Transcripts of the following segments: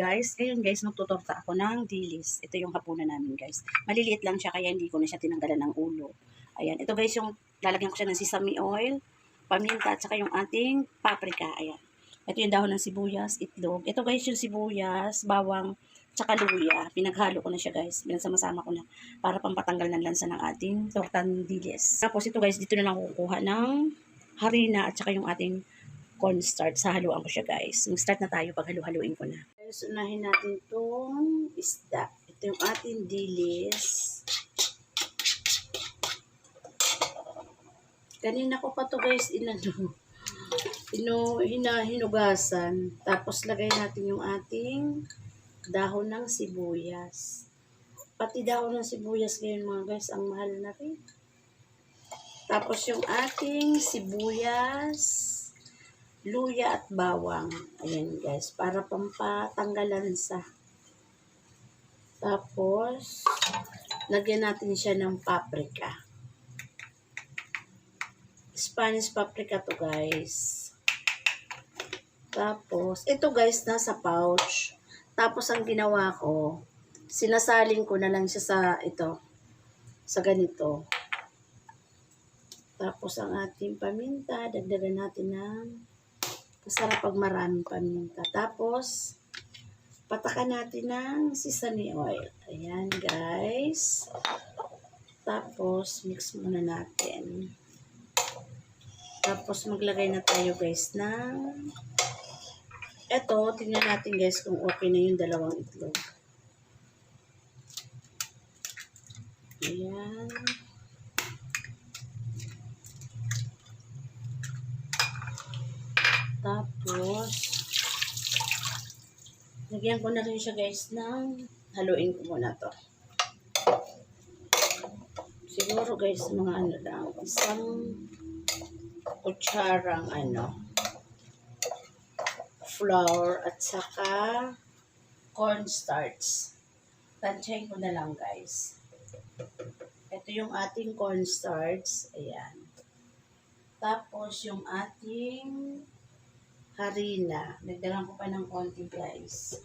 guys. Ngayon guys, magtutorta ako ng dilis. Ito yung hapunan namin guys. Maliliit lang siya kaya hindi ko na siya tinanggalan ng ulo. Ayan. Ito guys yung lalagyan ko siya ng sesame oil, paminta, at saka yung ating paprika. Ayan. Ito yung dahon ng sibuyas, itlog. Ito guys yung sibuyas, bawang, tsaka luya. Pinaghalo ko na siya guys. Pinagsama-sama ko na para pampatanggal ng lansa ng ating tortang dilis. Tapos ito guys, dito na lang kukuha ng harina at saka yung ating cornstarch. Sahaluan ko siya guys. Mag-start na tayo pag halu-haluin ko na. Guys, unahin natin itong isda. Ito yung ating dilis. Kanina ko pa to guys inano. Ino, hina, hinugasan. Tapos lagay natin yung ating dahon ng sibuyas. Pati dahon ng sibuyas ngayon mga guys, ang mahal na rin. Tapos yung ating sibuyas, luya at bawang. Ayan guys, para pampatanggalan sa. Tapos, lagyan natin siya ng paprika. Spanish paprika to guys. Tapos, ito guys, nasa pouch. Tapos, ang ginawa ko, sinasaling ko na lang siya sa ito, sa ganito. Tapos, ang ating paminta, dagdagan natin ng masarap pag maraming paminta. Tapos, patakan natin ng sesame oil. Ayan, guys. Tapos, mix muna natin. Tapos, maglagay na tayo, guys, ng eto, tingnan natin, guys, kung okay na yung dalawang itlog. Ayan. Tapos, lagyan ko na rin siya guys ng haluin ko muna to. Siguro guys, mga ano lang, isang kutsarang ano, flour at saka cornstarch. Tansyahin ko na lang guys. Ito yung ating cornstarch. Ayan. Tapos yung ating harina. Nagdagan ko pa ng konti, guys.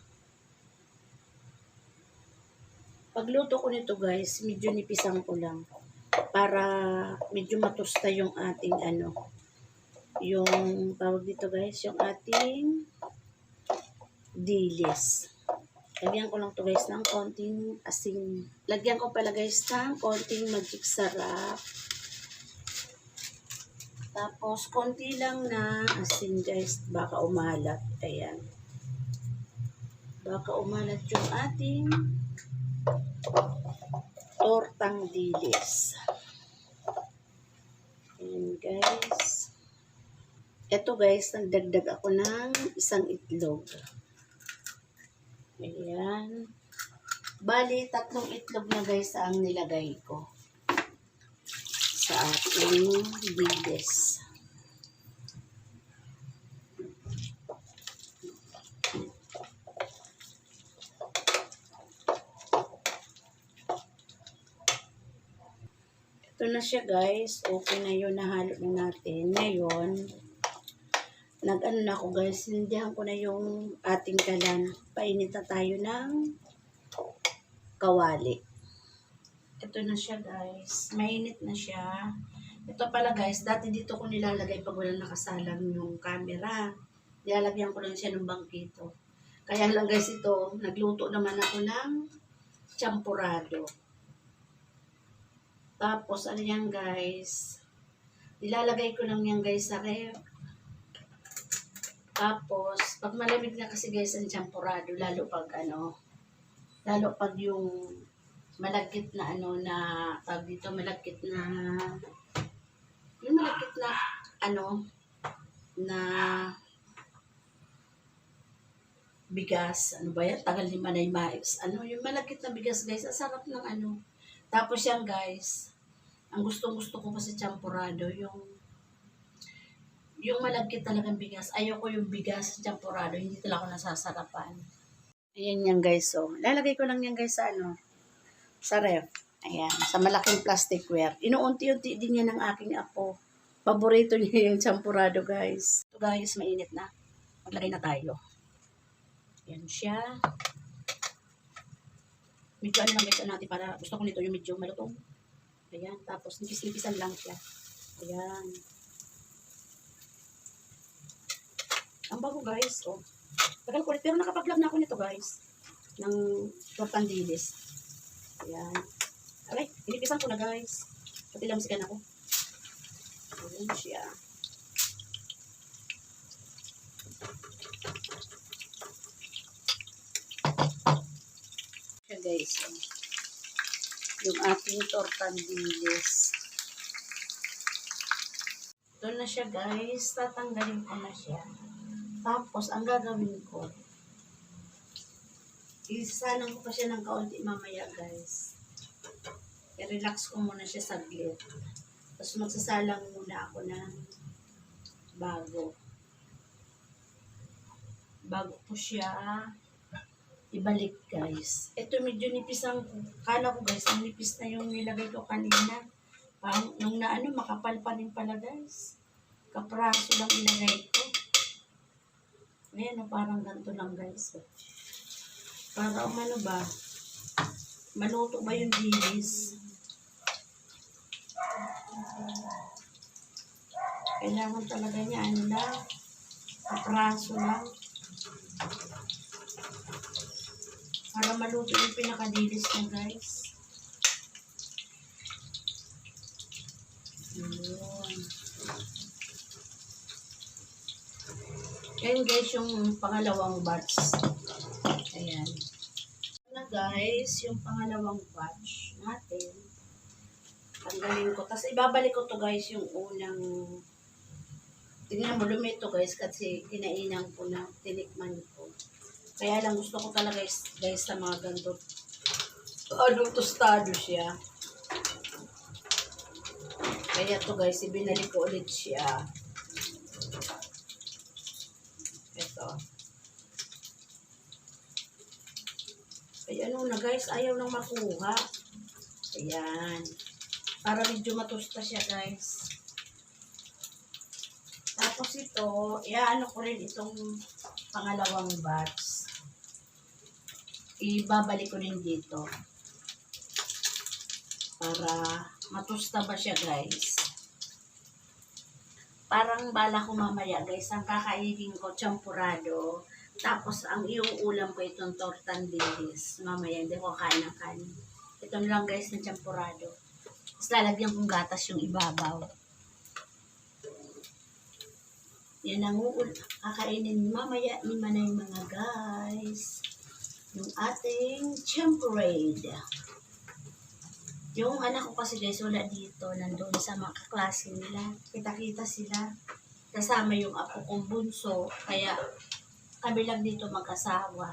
Pagluto ko nito, guys, medyo nipisan ko lang. Para medyo matusta yung ating ano. Yung, tawag dito, guys, yung ating dilis. Lagyan ko lang to guys ng konting asin. Lagyan ko pala guys ng konting magic sarap. Tapos, konti lang na asin guys. Baka umalat. Ayan. Baka umalat yung ating tortang dilis. Ayan guys. Ito guys, nagdagdag ako ng isang itlog. Ayan. Bali, tatlong itlog na guys ang nilagay ko sa ating bilis. Ito na siya guys. Okay na yun. Nahalo na natin. Ngayon, nag-ano na ako guys. Sindihan ko na yung ating kalan. Painit na tayo ng kawali. Ito na siya guys. Mainit na siya. Ito pala guys, dati dito ko nilalagay pag walang nakasalang yung camera. Nilalagyan ko lang siya ng bangkito. Kaya lang guys ito, nagluto naman ako ng champurado. Tapos ano yan guys, nilalagay ko lang yan guys sa ref. Tapos, pag malamig na kasi guys ang champurado, lalo pag ano, lalo pag yung malagkit na ano na tawag dito malagkit na yung malagkit na ano na bigas ano ba yan? Tagal ni Manay Mais ano yung malagkit na bigas guys ang sarap ng ano. Tapos yan guys ang gustong gusto ko pa sa champurado yung yung malagkit talagang bigas. Ayoko yung bigas champurado hindi talaga ako nasasarapan. Ayan yan guys so lalagay ko lang yan guys sa ano sa ref. Ayan, sa malaking plasticware. Inuunti-unti din yan ng aking apo. Paborito niya yung champurado, guys. Ito, guys, mainit na. Maglagay na tayo. Yan siya. Medyo ano lang guys, ano natin para gusto ko nito yung medyo malutong. Ayan, tapos nipis-nipisan lang siya. Ayan. Ang bago guys, oh. Tagal ko ulit, pero nakapag-vlog na ako nito guys. Ng tortandilis. Ayan. Aray, inipisan ko na guys. Pati lamsikan ako. Ayan siya. Siya guys. Yung ating tortandilis. Ito na siya guys. Tatanggalin ko na siya. Tapos, ang gagawin ko, isasalang ko pa siya ng kaunti mamaya guys. I-relax ko muna siya saglit. Tapos magsasalang muna ako ng bago. Bago ko siya ibalik guys. Ito medyo nipis ang, kala ko guys, ang nipis na yung nilagay ko kanina. Parang nung na ano, makapal pa rin pala guys. Kapraso lang ilagay ko. Ayan, parang ganito lang guys. oh. Para ano ba, maluto ba yung dilis? Kailangan talaga niya, ano lang, kapraso lang. Para maluto yung pinakadilis niya guys. Yun. Yan guys yung pangalawang batch. Ayan. Na guys, yung pangalawang batch natin. Tanggalin ko. Tapos ibabalik ko to guys yung unang Tingnan mo, lumi ito guys kasi kinainan ko na, tinikman ko. Kaya lang gusto ko talaga guys, guys sa mga ganito. Ano, tostado siya. Kaya to guys, ibinalik ko ulit siya. Ito. Ano na guys, ayaw nang makuha. Ayan. Para medyo matusta siya guys. Tapos ito, iaano ko rin itong pangalawang batch. Ibabalik ko rin dito. Para matusta ba siya guys. Parang bala ko mamaya guys, ang kakainin ko champurado. Tapos ang iyong ulam ko itong tortandilis. Mamaya hindi ko kain ng kanin. Ito na lang guys ng champurado. Tapos lalagyan kong gatas yung ibabaw. Yan ang uul kakainin mamaya ni Manay mga guys. Yung ating champorade. Yung anak ko kasi guys, wala dito. Nandun sa mga kaklase nila. Kita-kita sila. Kasama yung apo kong bunso. Kaya kami lang dito mag-asawa.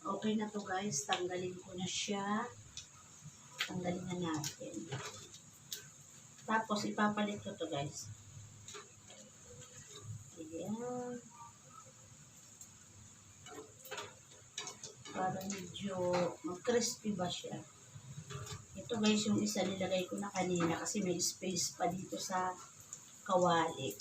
Okay na to guys. Tanggalin ko na siya. Tanggalin na natin. Tapos, ipapalit ko to guys. Ayan. Para medyo mag-crispy ba siya. Ito guys, yung isa nilagay ko na kanina kasi may space pa dito sa kawali.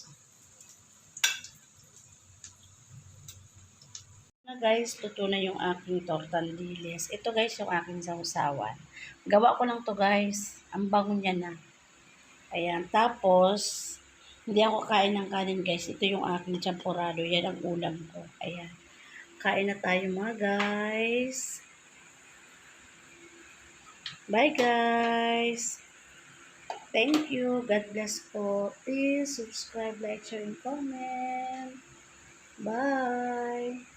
Guys, luto na yung aking tortandilis. Ito guys, yung aking sausawan. Gawa ko lang to guys. Ang bango niya na. Ayan. Tapos, hindi ako kain ng kanin guys. Ito yung aking champurado. Yan ang ulam ko. Ayan. Kain na tayo mga guys. Bye guys. Thank you. God bless po. Please subscribe, like, share, and comment. Bye.